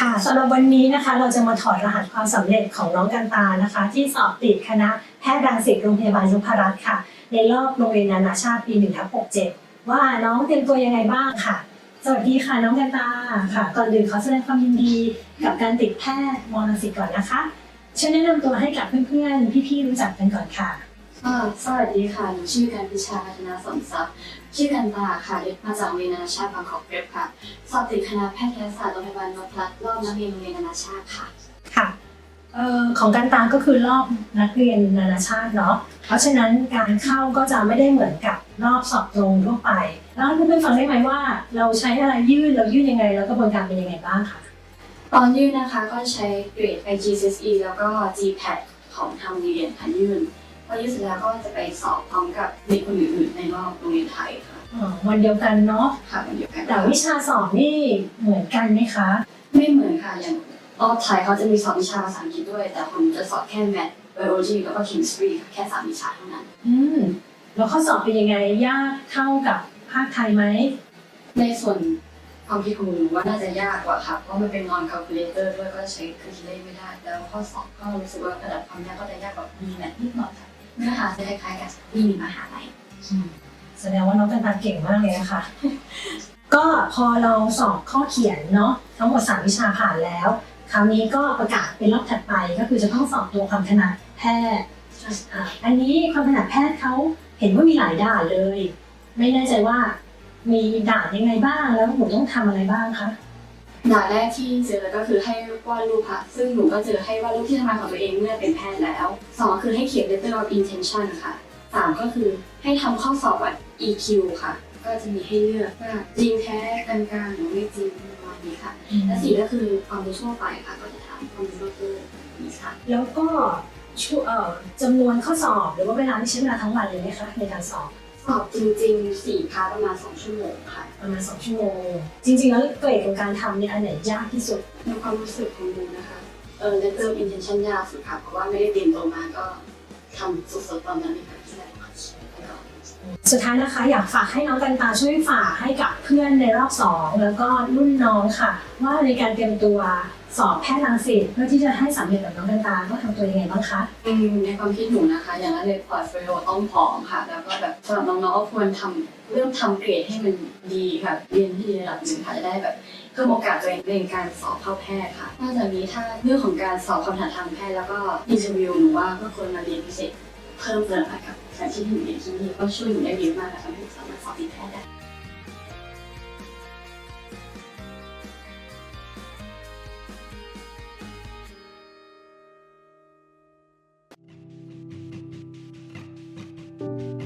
ค่ะสำหรับวันนี้นะคะ เราจะมาถอดรหัสความสำเร็จของน้องกันตานะคะ ที่สอบติดคณะแพทย์รังสิตโรงพยาบาลยุพรัตน์ค่ะ ในรอบโรงเรียนนานาชาติปี1ทับ67 ว่าน้องเตรียมตัวยังไงบ้างค่ะ สวัสดีค่ะน้องกันตาค่ะ ก่อนอื่นขอแสดงความยินดีกับการติดแพทย์มรังสิตก่อนนะคะช่วยแนะนำตัวให้กับเพื่อนๆพี่ๆรู้จักกันก่อนค่ะ ค่ะสวัสดีค่ะ หนูชื่อกันพิชาพัฒนาสมทรัพย์ ชื่อกันตาค่ะ เรียนมาจากโรงเรียนนานาชาติบางกอกเกร็บค่ะ สอบติดคณะแพทยศาสตร์โรงพยาบาลนพรัตน์รอบนักเรียนโรงเรียนนานาชาติค่ะ ค่ะเอ่อของการตาก็คือรอบนักเรียนนานาชาติเนาะ เพราะฉะนั้นการเข้าก็จะไม่ได้เหมือนกับรอบสอบตรงทั่วไป แล้วให้เพื่อนๆฟังได้ไหมว่า เราใช้อะไรยื่นเรายื่นยังไง แล้วกระบวนการเป็นยังไงบ้างค่ะตอนยื่นนะคะก็ใช้เกรด IGCSE แล้วก็ GPAT ของทางโรงเรียนค่ะยื่น พอยื่นเสร็จแล้วก็จะไปสอบพร้อมกับเด็กคนอื่นๆในรอบโรงเรียนไทยค่ะอ๋อวันเดียวกันเนาะค่ะวันเดียวกันแต่วิชาสอบนี่เหมือนกันไหมคะ ไม่เหมือนค่ะอย่างรอบไทยเขาจะมีสอบวิชาภาษาอังกฤษด้วย แต่ผมจะสอบแค่ Math Biology แล้วก็ Chemistry ค่ะแค่สามวิชาเท่านั้น อืมแล้วข้อสอบเป็นยังไงยากเท่ากับภาคไทยไหมในส่วนความคิดของหนูว่าน่าจะยากกว่าค่ะ เพราะมันเป็น non calculator ด้วยก็ใช้เครื่องคิดเลขไม่ได้ แล้วข้อสอบก็รู้สึกว่าระดับความยากก็จะยากกว่ามีแบบนิดหน่อยค่ะ เนื้อหาจะคล้ายๆกับมีมหาลัยแสดงว่าน้องกันตาเก่งมากเลยนะคะ ก็พอเราสอบข้อเขียนเนาะทั้งหมดสามวิชาผ่านแล้ว คราวนี้ก็ประกาศเป็นรอบถัดไปก็คือจะต้องสอบตัวความถนัดแพทย์อะอันนี้ความถนัดแพทย์เขาเห็นว่ามีหลายด่านเลย ไม่แน่ใจว่ามีด่านยังไงบ้างแล้วหนูต้องทำอะไรบ้างคะ ด่านแรกที่เจอก็คือให้วาดรูปค่ะซึ่งหนูก็เจอให้วาดรูปที่ทำงานของตัวเองเมื่อเป็นแพทย์แล้วสองคือให้เขียน letter of intention ค่ะสามก็คือให้ทำข้อสอบแบบ EQ ค่ะ ก็จะมีให้เลือกว่าจริงแท้กลางๆหรือไม่จริงประมาณนี้ค่ะ และสี่ก็คือความรู้ทั่วไปค่ะก็จะถามความรู้เรื่องนี้ค่ะ แล้วก็ช่วเอ่อจำนวนข้อสอบหรือว่าเวลาที่ใช้เวลาทั้งวันเลยไหมคะในการสอบ สอบจริงๆสี่พาร์ทประมาณสองชั่วโมงค่ะ ประมาณสองชั่วโมง จริง ๆ แล้วเกรดของการทำเนี่ยอันไหนยากที่สุด ในความรู้สึกของหนูนะคะ เออ letter of intention ยากสุดค่ะ เพราะว่าไม่ได้เตรียมตัวมาก็ทำสดๆตอนนั้นเลยค่ะที่ได้แล้วก็ สุดท้ายนะคะอยากฝากให้น้องกันตาช่วยฝากให้กับเพื่อนในรอบสองแล้วก็รุ่นน้องค่ะ ว่าในการเตรียมตัว สอบแพทย์รังสิตเพื่อที่จะให้สำเร็จแบบน้องกันตาต้องทำตัวยังไงบ้างคะ อืมในความคิดหนูนะคะ อย่างแรกเลยพอร์ตโฟลิโอต้องพร้อมค่ะ แล้วก็แบบสำหรับน้องๆก็ควรทำเรื่องทำเกรดให้มันดีค่ะ เรียนที่ดีระดับหนึ่งค่ะจะได้แบบเพิ่มโอกาสตัวเองในการสอบเข้าแพทย์ค่ะนอกจากนี้ถ้าเรื่องของการสอบคำถามทางแพทย์แล้วก็อินเทอร์วิวหนูว่าก็ควรมาเรียนพิเศษเพิ่มเติมค่ะกับการที่หนูเรียนที่นี่ก็ช่วยหนูได้เยอะมากค่ะทำให้หนูสามารถสอบติดแพทย์ได้ you